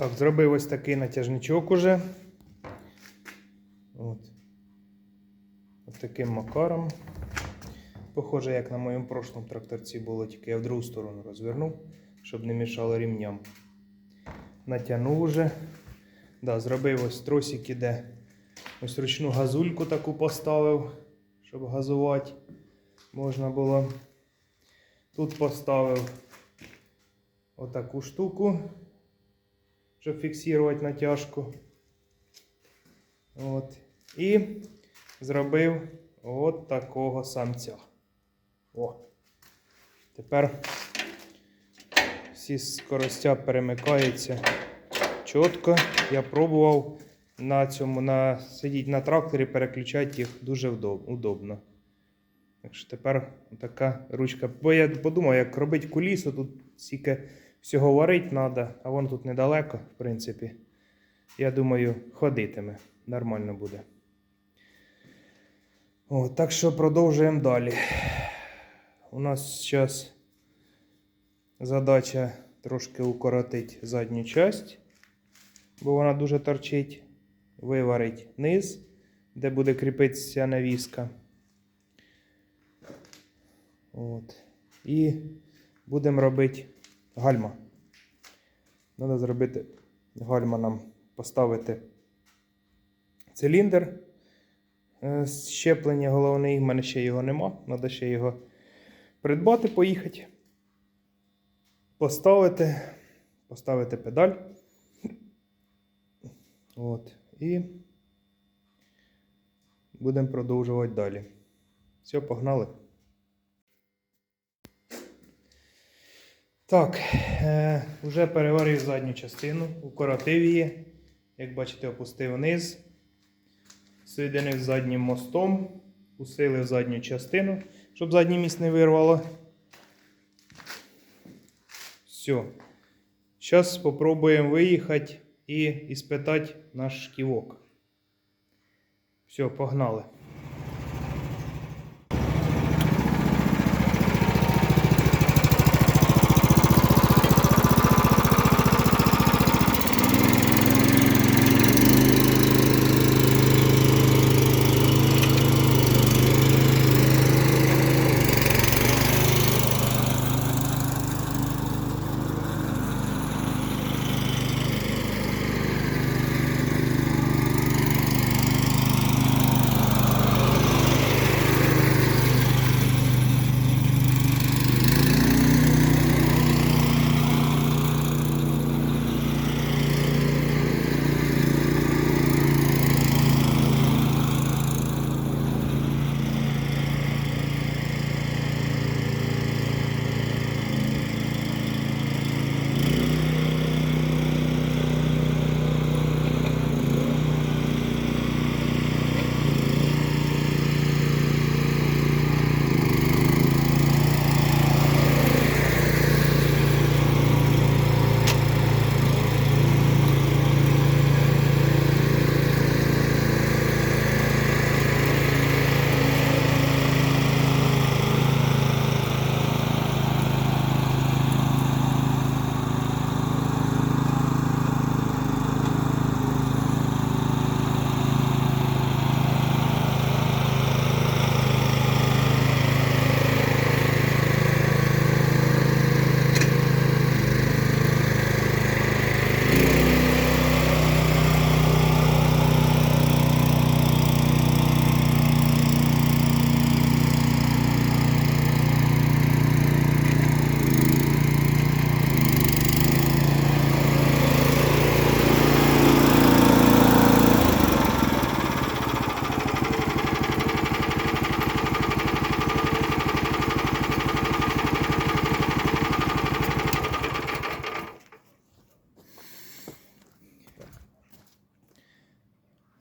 Так, зробив ось такий натяжничок уже. От. Ось таким макаром. Похоже, як на моєму прошлому тракторці було, тільки я в другу сторону розвернув, щоб не мішало рівням. Натягнув уже. Да, зробив ось тросик іде. Ось ручну газульку таку поставив, щоб газувати можна було. Тут поставив отаку штуку, щоб фіксувати натяжку. От. І зробив от такого самця. О. Тепер всі скоростя перемикаються чітко. Я пробував на цьому на, сидіти на тракторі, переключати їх дуже удобно. Так що тепер така ручка. Бо я подумав, як робити кулісу, тут стільки всього варити треба, а воно тут недалеко, в принципі. Я думаю, ходитиме. Нормально буде. О, так що продовжуємо далі. У нас зараз задача трошки укоротити задню часть, бо вона дуже торчить. Виварити низ, де буде кріпитися навіска. От. І будемо робити гальма. Треба зробити гальма нам поставити циліндр е, щеплення головний. У мене ще його нема. Треба ще його придбати, поїхати. Поставити, поставити педаль. От. І будемо продовжувати далі. Все, погнали. Так, е, вже переварив задню частину, укоротив її. Як бачите, опустив вниз. Соєдинив заднім мостом, усилив задню частину, щоб заднє місць не вирвало. Все. Зараз спробуємо виїхати і іспитати наш шківок. Все, погнали.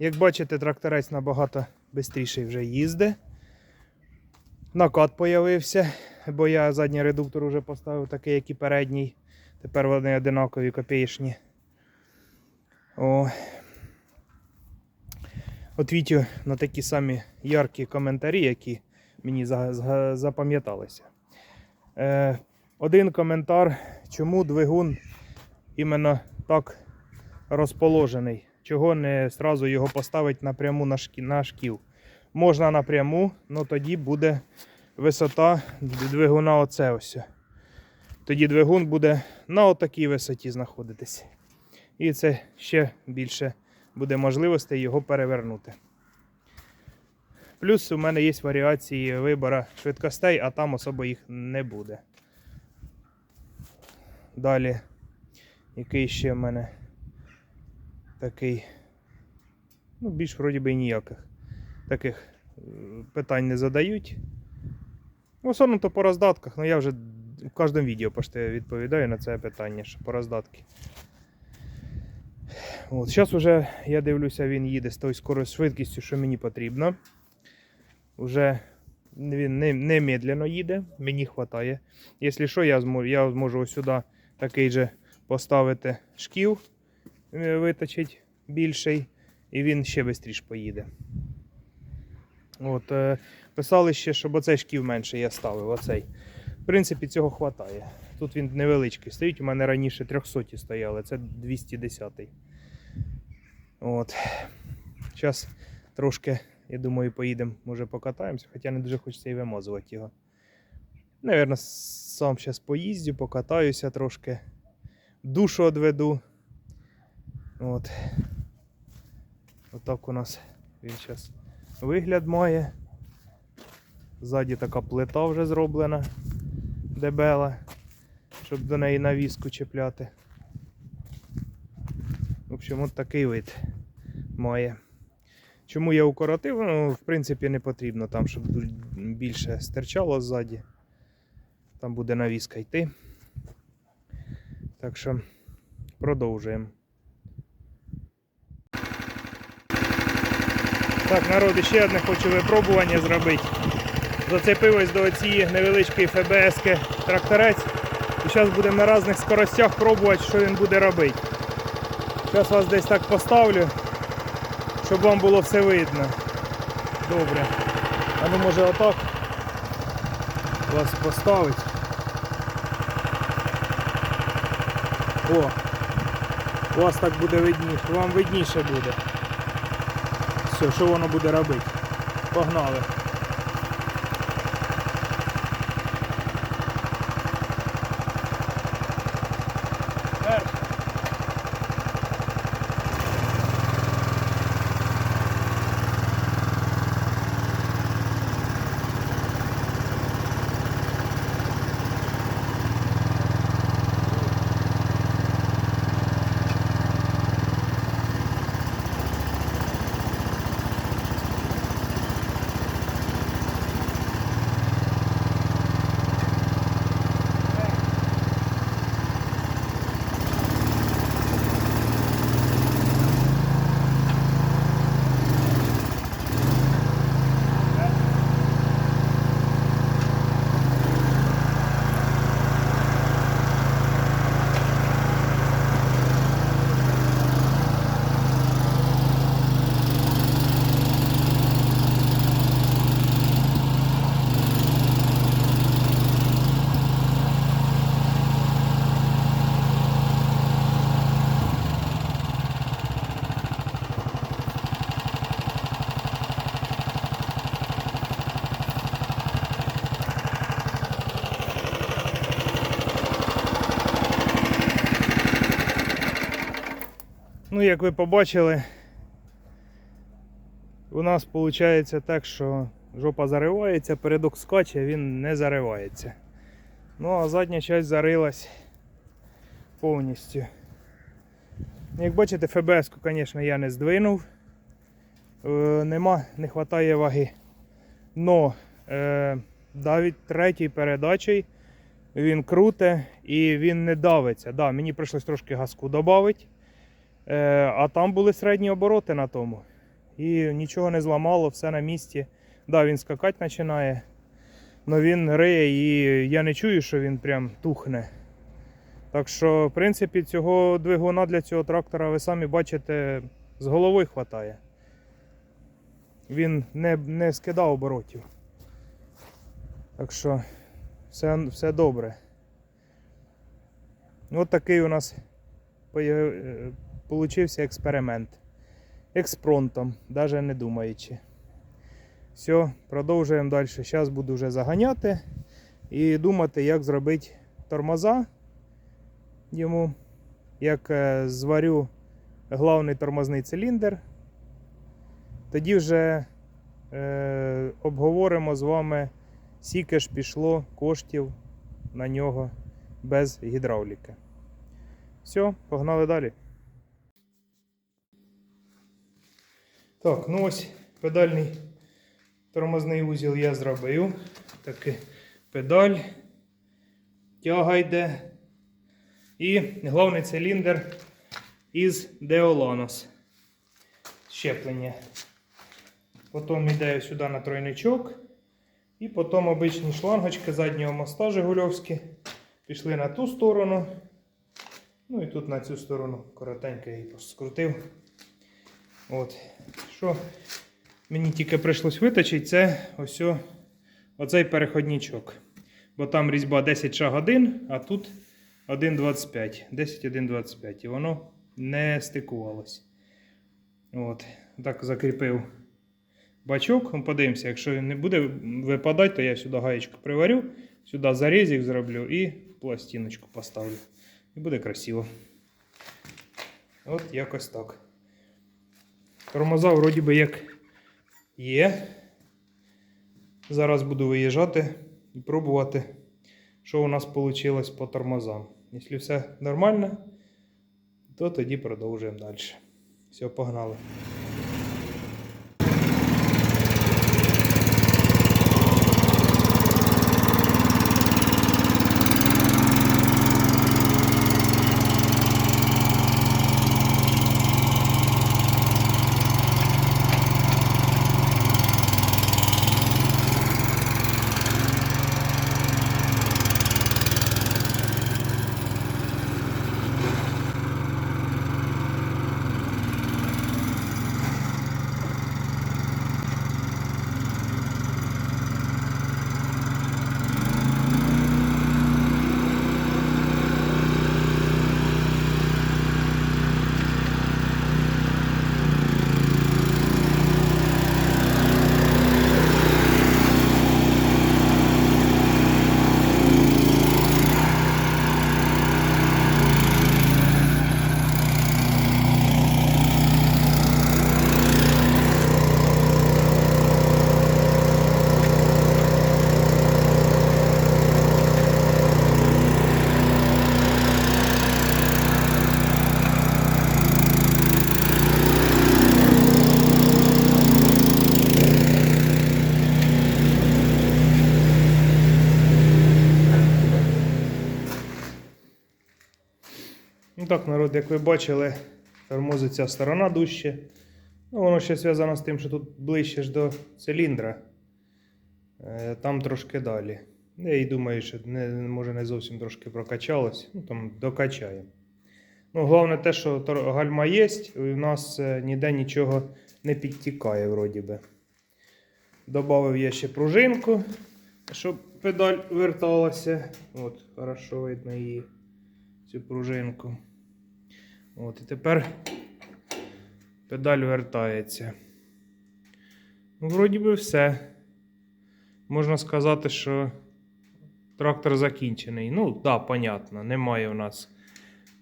Як бачите, тракторець набагато швидше вже їздить. Накат появився, бо я задній редуктор вже поставив такий, як і передній. Тепер вони одинакові копієчні. О. Отвітю на такі самі яркі коментарі, які мені за- за- запам'яталися. Е, один коментар, чому двигун іменно так розположений. Чого не сразу його поставити напряму на, шкі, на шкіл. Можна напряму, але тоді буде висота двигуна оце ось. Тоді двигун буде на отакій висоті знаходитись. І це ще більше буде можливостей його перевернути. Плюс у мене є варіації вибору швидкостей, а там особо їх не буде. Далі, який ще в мене такий. Ну, більш вроді би ніяких таких е, питань не задають. В основному то по роздатках, ну я вже в кожному відео почти відповідаю на це питання, що по роздатки. От, зараз вже я дивлюся, він їде з тою скорою швидкістю, що мені потрібно. Уже він не, їде, мені вистачає. Якщо що, я зможу, я зможу ось сюди такий же поставити шкіл, виточить більший, і він ще швидше поїде. От, е, писали ще, щоб оцей шків менше я ставив. Оцей. В принципі, цього вистачає. Тут він невеличкий стоїть. У мене раніше 300 стояли, це 210. От. Зараз трошки, я думаю, поїдемо, може покатаємося, хоча не дуже хочеться і вимазувати його. Навірно, сам зараз поїздю, покатаюся трошки. Душу одведу. От. Отак у нас він зараз вигляд має. Ззаді така плита вже зроблена дебела, щоб до неї навіску чіпляти. В общем, от такий вид має. Чому я укоротив? Ну, в принципі, не потрібно там, щоб більше стирчало ззаді. Там буде навіска йти. Так що продовжуємо. Так, народ, ще одне хочу випробування зробити. Зацепилось до цієї невеличкої ФБС тракторець. І зараз будемо на різних скоростях пробувати, що він буде робити. Зараз вас десь так поставлю, щоб вам було все видно. Добре. А ну може отак вас поставить. О! У вас так буде видніше, вам видніше буде. Все, що воно буде робити? Погнали. Ну, як ви побачили, у нас виходить так, що жопа заривається, передок скаче, він не заривається. Ну, а задня часть зарилась повністю. Як бачите, ФБС-ку, звісно, я не здвинув. Е, нема, не вистачає ваги. Но е, навіть третій передачей він круте і він не давиться. Да, мені прийшлось трошки газку додати. Е, а там були середні обороти на тому. І нічого не зламало, все на місці. Да, він скакати починає. але він риє і я не чую, що він прям тухне. Так що, в принципі, цього двигуна для цього трактора, ви самі бачите, з головою вистачає. Він не, не скидав оборотів. Так що все, все добре. От такий у нас е, получився експеримент. Експронтом, навіть не думаючи. Все, продовжуємо далі. Зараз буду вже заганяти і думати, як зробити тормоза йому. Як е, зварю главний тормозний циліндр. Тоді вже е, обговоримо з вами, скільки ж пішло коштів на нього без гідравліки. Все, погнали далі. Так, ну ось педальний тормозний узіл я зробив. Таки педаль, тяга йде. І головний циліндр із Deolanos. Щеплення. Потім йде сюди на тройничок. І потім обичні шлангочки заднього моста Жигульовські. Пішли на ту сторону. Ну і тут на цю сторону коротенько її просто скрутив. От. Що мені тільки прийшлось виточити, це ось оцей переходничок. Бо там різьба 10 шаг 1, а тут 1,25. 10, 1,25. І воно не стикувалось. От. Так закріпив бачок. Ну, Подивимося, якщо не буде випадати, то я сюди гаєчку приварю, сюди зарізик зроблю і пластиночку поставлю. І буде красиво. От якось так. Тормоза вроді би як є. Зараз буду виїжджати і пробувати, що у нас вийшло по тормозам. Якщо все нормально, то тоді продовжуємо далі. Все, погнали. Ну так, народ, як ви бачили, тормозить ця сторона дужче. Ну, воно ще зв'язано з тим, що тут ближче ж до циліндра. Е, Там трошки далі. Я і думаю, що не, може не зовсім трошки прокачалось. Ну там докачаємо. Ну, головне те, що гальма є, і у нас е, ніде нічого не підтікає, вроді би. Добавив я ще пружинку, щоб педаль верталася. От, хорошо видно її, цю пружинку. От, і тепер педаль вертається. Ну, вроді би все. Можна сказати, що трактор закінчений. Ну, так, да, понятно, немає у нас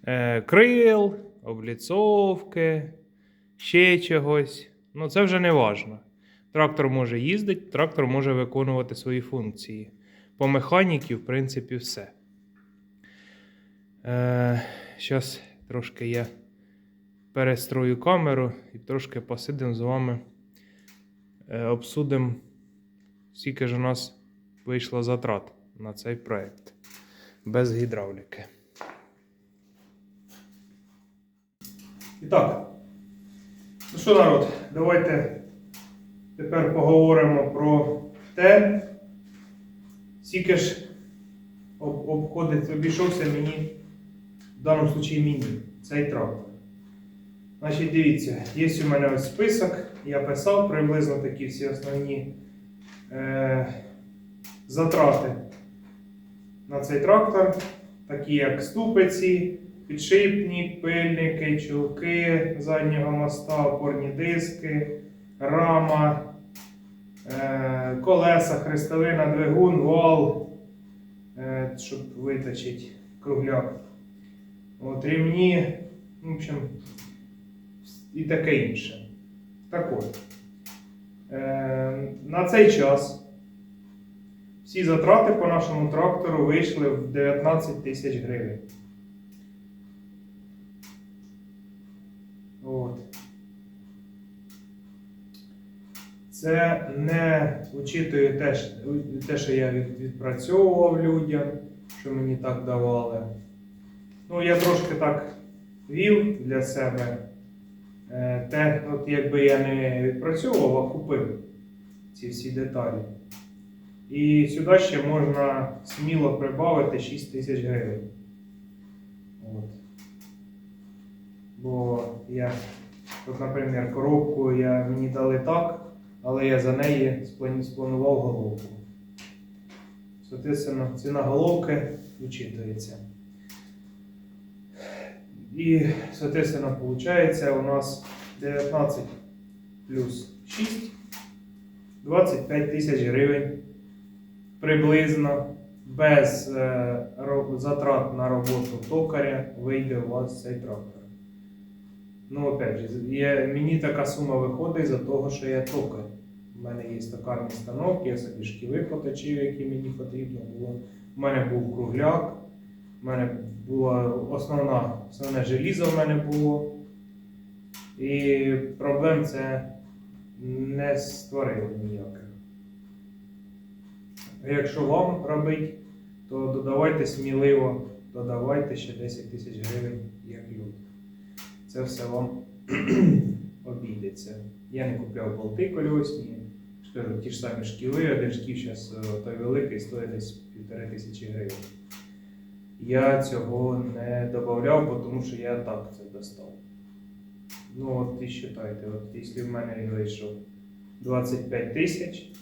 е, крил, обліцовки, ще чогось. Ну, це вже не важно. Трактор може їздити, трактор може виконувати свої функції. По механіки, в принципі, все. Е, Зараз трошки я перестрою камеру і трошки посидимо з вами. Е, обсудимо, скільки ж у нас вийшло затрат на цей проект без гідравліки. І так. Ну що, народ, давайте тепер поговоримо про те, скільки ж об- обходить, обійшовся мені, в даному случаї мені, цей трактор. Значить, дивіться, є у мене ось список, я писав приблизно такі всі основні е, затрати на цей трактор, такі як ступиці, підшипник, пильники, чулки заднього моста, опорні диски, рама, е, колеса, хрестовина, двигун, вал, е, щоб виточити кругляк. От, рівні, в общем, і таке інше. Так от. Е, на цей час всі затрати по нашому трактору вийшли в 19 тисяч гривень. От. Це не учитує те, те, що я відпрацьовував людям, що мені так давали. Ну, я трошки так вів для себе. Е, Те, от якби я не відпрацьовував, а купив ці всі деталі. І сюди ще можна сміло прибавити 6 тисяч гривень. От. Бо я, от, наприклад, коробку я, мені дали так, але я за неї спланував головку. Соответственно, ціна головки вичитується. І, соответственно, виходить у нас 19 плюс 6, 25 тисяч гривень приблизно без е, затрат на роботу токаря вийде у вас цей трактор. Ну, опять же, є, мені така сума виходить за того, що я токар. У мене є токарний станок, я собі шківи поточив, які мені потрібно було. У мене був кругляк, у мене була основна, основне желізо в мене було. І проблем це не створило ніяких. Якщо вам робити, то додавайте сміливо, додавайте ще 10 тисяч гривень як люд. Це все вам обійдеться. Я не купляв болти кольосні, ж кажу, ті ж самі шкіли, один шків зараз той великий стоїть десь півтори тисячі гривень. Я цього не додавав, тому що я так це достав. Ну от і вважайте, от якщо в мене він вийшов 25 тисяч,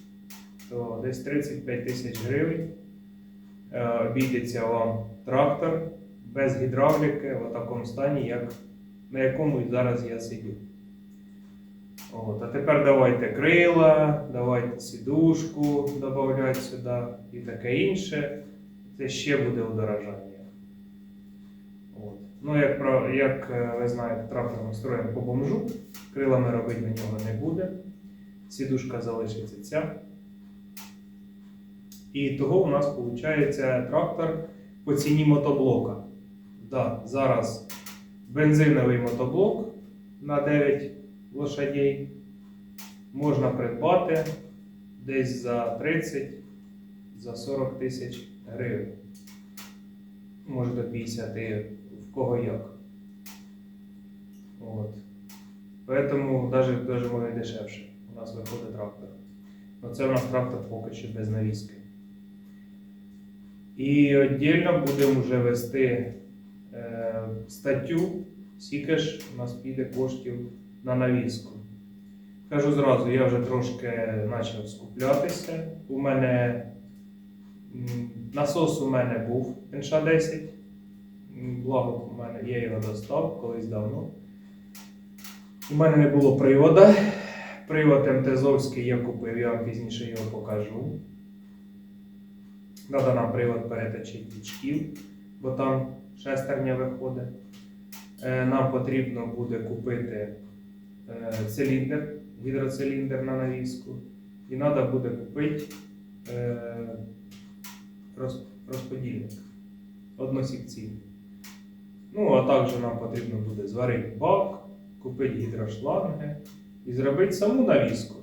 то десь 35 тисяч гривень е, обійдеться вам трактор без гідравліки в такому стані, як, на якому зараз я сидю. От, а тепер давайте крила, давайте сідушку додавати сюди і таке інше. Це ще буде удорожання. Ну, як, як е, ви знаєте, трактор ми строїмо по бомжу, крилами робити на нього не буде. Сідушка залишиться ця. І того у нас виходить трактор по ціні мотоблока. Да, зараз бензиновий мотоблок на 9 лошадей можна придбати десь за 30 за 40 тисяч гривень. Може до 50 в кого як. От. Поэтому даже, даже може дешевше у нас виходить трактор. Ну, це у нас трактор поки що без навіски. І віддільно будемо вже вести е, статтю, скільки ж у нас піде коштів на навіску. Кажу зразу, я вже трошки почав скуплятися. У мене насос у мене був НШ-10. Благо, у мене я його достав колись давно. У мене не було привода. Привод МТЗовський я купив, я вам пізніше його покажу. Треба нам привод переточити від бо там шестерня виходить. Е, Нам потрібно буде купити е, циліндр, гідроциліндр на навіску. І треба буде купити е, роз- розподільник односекційний. Ну, а також нам потрібно буде зварити бак, купити гідрошланги і зробити саму навіску.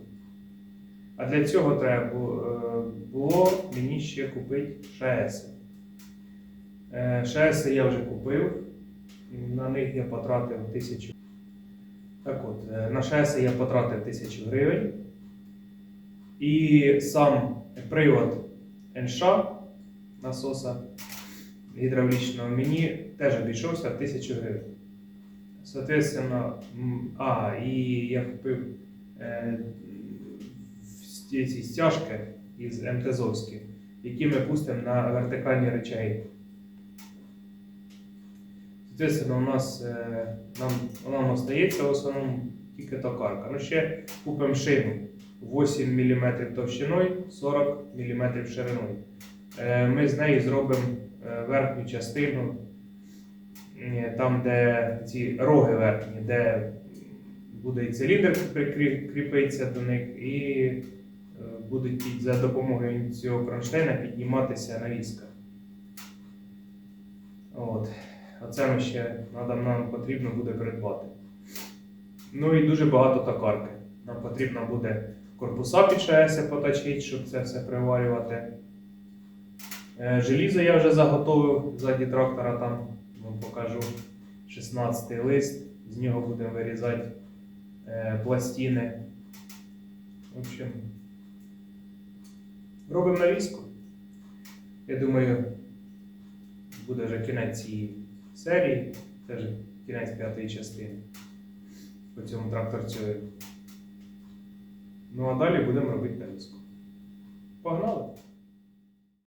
А для цього треба е, було мені ще купити шеси. Шеси я вже купив. На них я потратив тисячу. Так от, е, на шеси я потратив тисячу гривень. І сам привод НШ насоса гідравлічного мені теж обійшовся в тисячу гривень. Соответственно, а, і я купив е, ці стяжки із МТЗовських, які ми пустимо на вертикальні речаги. Звісно, у нас е, нам, нам остається в основному тільки токарка. Ну ще купимо шину 8 мм товщиною, 40 мм шириною. Е, Ми з неї зробимо верхню частину, е, там, де ці роги верхні, де буде і циліндр прикрі- до них, і е, будуть за допомогою цього кронштейна підніматися навіска. От. Оце ми ще надо, нам потрібно буде придбати. Ну і дуже багато токарки. Нам потрібно буде корпуса під ШС поточити, щоб це все приварювати. Е, Желізо я вже заготовив ззаді трактора, там вам покажу 16 лист. З нього будемо вирізати е, пластини. В общем, робимо навіску. Я думаю, буде вже кінець цієї серії. Це вже кінець п'ятої частини по цьому тракторцю. Ну а далі будемо робити навіску. Погнали!